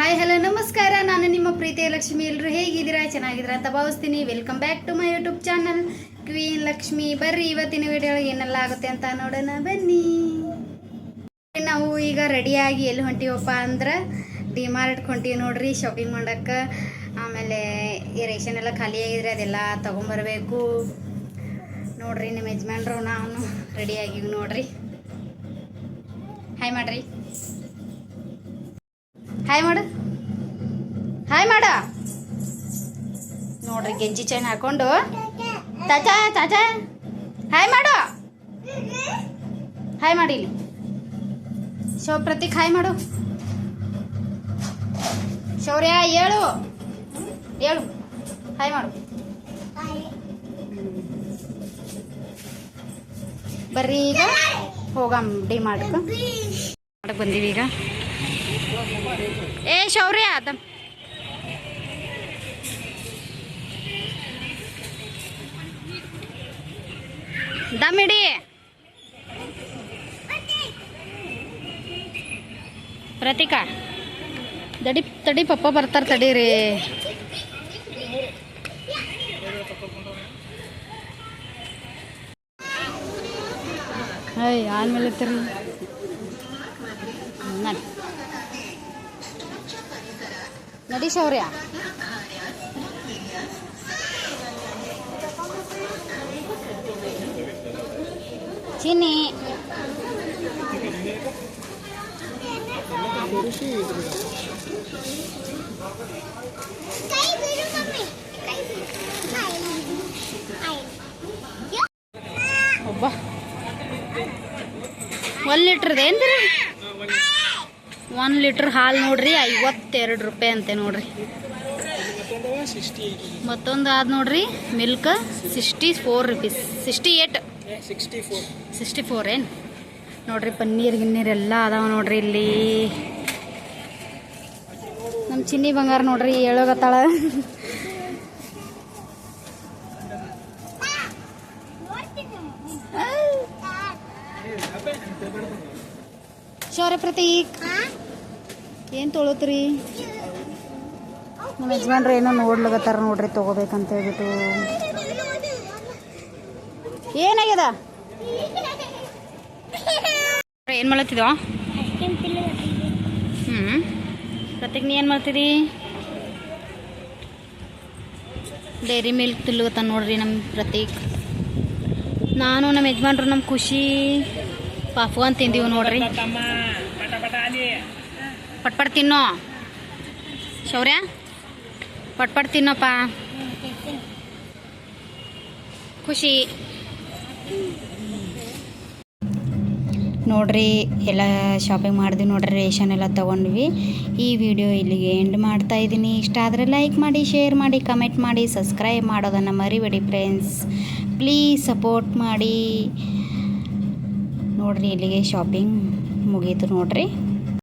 Hi, hello, ನಮಸ್ಕಾರ. ನಾನು ನಿಮ್ಮ ಪ್ರೀತಿಯ ಲಕ್ಷ್ಮಿ. ಎಲ್ಲರೂ ಹೇಗಿದ್ದೀರಾ? ಚೆನ್ನಾಗಿದ್ದೀರಾ ಅಂತ ಭಾವಿಸ್ತೀನಿ. Welcome back to my YouTube channel queen Lakshmi ಬರ್ರಿ. ಇವತ್ತಿನ ವಿಡಿಯೋ ಏನೆಲ್ಲ ಆಗುತ್ತೆ ಅಂತ ನೋಡೋಣ. ಬನ್ನಿ. ನಾವು ಈಗ ರೆಡಿಯಾಗಿ ಎಲ್ಲಿ ಹೊಂಟಿವಪ್ಪ ಅಂದ್ರೆ ಡಿಮಾರ್ಟ್ ಹೊಂಟೀವಿ ನೋಡ್ರಿ. ಶಾಪಿಂಗ್ ಮಾಡೋಕ್ಕೆ. ಆಮೇಲೆ ಈ ರೇಷನ್ ಎಲ್ಲ ಖಾಲಿ ಆಗಿದ್ರೆ ಅದೆಲ್ಲ ತೊಗೊಂಬರ್ಬೇಕು. ನೋಡ್ರಿ ನಿಮ್ಮ ಯಜಮಾನ್ರು, ನಾನು ರೆಡಿಯಾಗಿ ನೋಡ್ರಿ. ಹಾಯ್ ಮಾಡ್ರಿ. ಹಾಯ್ ಮಾಡು. ಹಾಯ್ ಮಾಡ. ನೋಡ್ರಿ ಗೆಂಜಿ ಚೈನ್ ಹಾಕೊಂಡು. ತಾಜಾ ತಾಜಾ ಹಾಯ್ ಮಾಡು. ಹಾಯ್ ಮಾಡಿ ಇಲ್ಲಿ. ಶೋ ಪ್ರತೀಕ್ ಹಾಯ್ ಮಾಡು. ಶೌರ್ಯ ಹೇಳು ಹೇಳು ಹಾಯ್ ಮಾಡು. ಬರ್ರಿ ಈಗ ಹೋಗಮ್ ಡಿ ಮಾಡಕ್ಕೆ ಮಾಡಕ್ಕೆ ಬಂದೀವಿ ಈಗ. ಏ ಶೌರ್ಯ ದಮ್ ದಮ್ ಪ್ರತಿಕಾ ಪ್ರತೀಕ. ದಡಿ ತಡಿ ಪಪ್ಪ ಬರ್ತಾರೆ ತಡೀರಿ ಅಯ್ಯ ಆದ್ಮೇಲೆ ತರಿ ನಡಿ ಶೌರ್ಯ ಚಿನ್ನಿ ಒಬ್ಬ ಒಂದು ಲೀಟ್ರದ ಏನ್ರಿ ಒಂದು ಲೀಟ್ರ್ ಹಾಲು ನೋಡ್ರಿ, ಐವತ್ತೆರಡು ರೂಪಾಯಿ ಅಂತೆ ನೋಡ್ರಿ. ಮತ್ತೊಂದು ಆದ ನೋಡ್ರಿ, milk sixty four rupees sixty eight sixty four ಏನು? ನೋಡ್ರಿ, ಪನ್ನೀರ್, ಗಿನ್ನೀರ್ ಎಲ್ಲ ಅದಾವ ನೋಡ್ರಿ ಇಲ್ಲಿ. ನಮ್ಮ ಚಿನ್ನಿ ಬಂಗಾರ ನೋಡ್ರಿ ಹೇಳೋಗತ್ತಾಳ ಶೌರ್ಯ ಪ್ರತೀಕ್. ಏನು ತೊಳತ್ರಿ? ನಮ್ಮ ಯಜಮಾನ್ರು ಏನೋ ನೋಡ್ಲಗತ್ತಾರ ನೋಡ್ರಿ ತಗೋಬೇಕಂತ ಹೇಳ್ಬಿಟ್ಟು ಏನಾಗ್ಯದ? ಏನು ಮಾಡತ್ತಿದ್ವ ಹ್ಞೂ ಪ್ರತೀಕ್ ನೀ ಏನು ಮಾಡ್ತೀರಿ ಡೈರಿ ಮಿಲ್ಕ್ ತಿನ್ಲಗತ್ತಾನ ನೋಡ್ರಿ ನಮ್ಮ ಪ್ರತೀಕ್ ನಾನು ನಮ್ಮ ಯಜಮಾನ್ರು ನಮ್ಮ ಖುಷಿ ಪಾಪು ಅಂತ ತಿಂದೀವಿ ನೋಡ್ರಿ. ಪಟ್ ಪಟ್ ತಿನ್ನೋ. ಶೌರ್ಯ? ಪಟ್ಪಟ್ ಪಟ್ ತಿನ್ನೋಪ್ಪ. ಖುಷಿ. ನೋಡ್ರಿ, ಎಲ್ಲ ಶಾಪಿಂಗ್ ಮಾಡಿದ್ವಿ ನೋಡ್ರಿ, ರೇಷನ್ ಎಲ್ಲ ತೊಗೊಂಡ್ವಿ. ಈ ವಿಡಿಯೋ ಇಲ್ಲಿಗೆ ಎಂಡ್ ಮಾಡ್ತಾ ಇದ್ದೀನಿ. ಇಷ್ಟ ಆದರೆ ಲೈಕ್ ಮಾಡಿ ಶೇರ್ ಮಾಡಿ ಕಮೆಂಟ್ ಮಾಡಿ ಸಬ್ಸ್ಕ್ರೈಬ್ ಮಾಡೋದನ್ನು ಮರಿಬೇಡಿ ಫ್ರೆಂಡ್ಸ್ ಪ್ಲೀಸ್ ಸಪೋರ್ಟ್ ಮಾಡಿ. ನೋಡ್ರಿ, ಇಲ್ಲಿಗೆ ಶಾಪಿಂಗ್ ಮುಗೀತು ನೋಡ್ರಿ.